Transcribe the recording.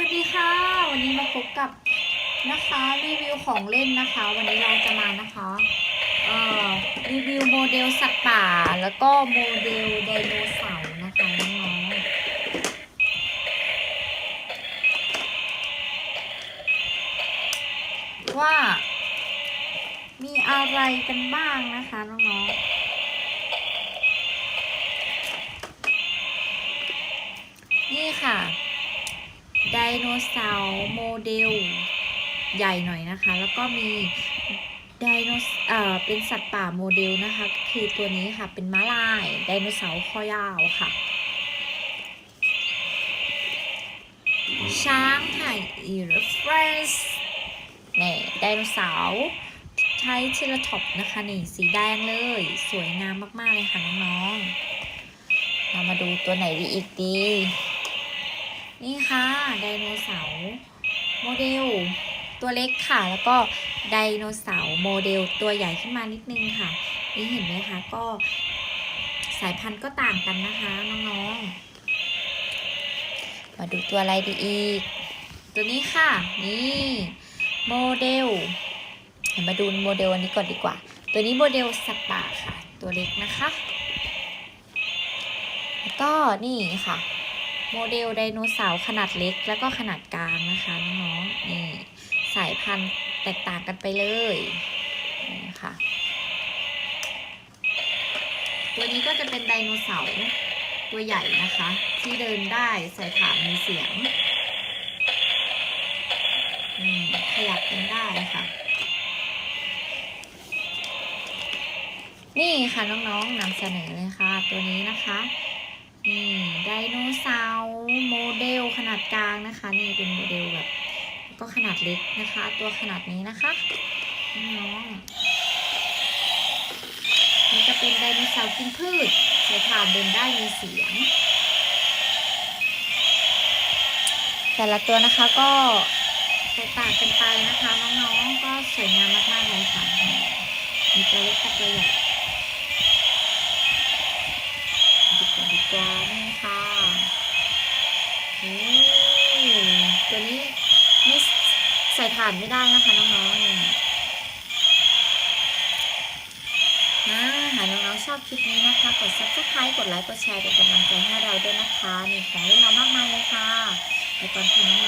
วัสดีค่ะ วันนี้มาพบกับนะคะรีวิวของเล่นนะคะ วันนี้เราจะมานะคะรีวิวโมเดลสัตว์ป่า แล้วก็โมเดลไดโนเสาร์นะคะน้องๆว่า มีอะไรกันบ้างนะคะน้องๆ ไดโนเสาร์โมเดล ใหญ่หน่อยนะคะ แล้วก็มีไดโนเสเอ่อเป็นสัตว์ป่าโมเดลนะคะ คือตัวนี้ค่ะเป็นม้าลายไดโนเสาร์คอยาวค่ะ ช้างค่ะอีรฟเฟสนี่ไดโนเสาร์ใช้เทเลท็อปนะคะนี่สีแดงเลย สวยงามมาก ๆ เลยค่ะน้องๆเรามาดูตัวไหนดีอีกดี นี่ค่ะไดโนเสาร์โมเดล ตัวเล็กค่ะ แล้วก็ไดโนเสาร์โมเดล ตัวใหญ่ขึ้นมานิดนึงค่ะ นี่เห็นไหมคะก็สายพันธุ์ก็ต่างกันนะคะน้องๆ มาดูตัวอะไรดีอีก ตัวนี้ค่ะ นี่โมเดลเดี๋ยวมาดูโมเดลอันนี้ก่อนดีกว่า ตัวนี้โมเดลสัตว์ป่าค่ะ ตัวเล็กนะคะ แล้วก็นี่ค่ะ โมเดลไดโนเสาร์ขนาดเล็กแล้วก็ขนาดกลางนะคะน้องๆนี่สายพันธุ์แตกต่างกันไปเลยนี่ค่ะตัวนี้ก็จะเป็นไดโนเสาร์ตัวใหญ่นะคะ ที่เดินได้ใส่ฐามีเสียงขยับกันได้ค่ะ นี่ค่ะน้องๆนำเสนอเลยค่ะ ตัวนี้นะคะ นี่ไดโนเสาร์โมเดลขนาดกลางนะคะ นี่เป็นโมเดลแบบ ก็ขนาดเล็กนะคะ ตัวขนาดนี้นะคะน้องนี่จะเป็นไดโนเสาร์กินพืชใช้ถ่านเดินได้มีเสียง แต่ละตัวนะคะก็แตกต่างกันไปนะคะ น้องๆก็สวยงามมากๆเลยค่ะมีตัวเล็กกับตัวใหญ่ ดีกว่าดีกว่านี่ค่ะโอ้ตัวนี้ไม่ใส่ ถ่านไม่ได้นะคะน้องๆนี่นะหากน้องๆชอบคลิปนี้นะคะ กด subscribe กดไลค์ กดแชร์เป็นกำลังใจให้เราด้วยนะคะนี่ของเล่นเรามากมายเลยค่ะไปก่อนค่ะน้อง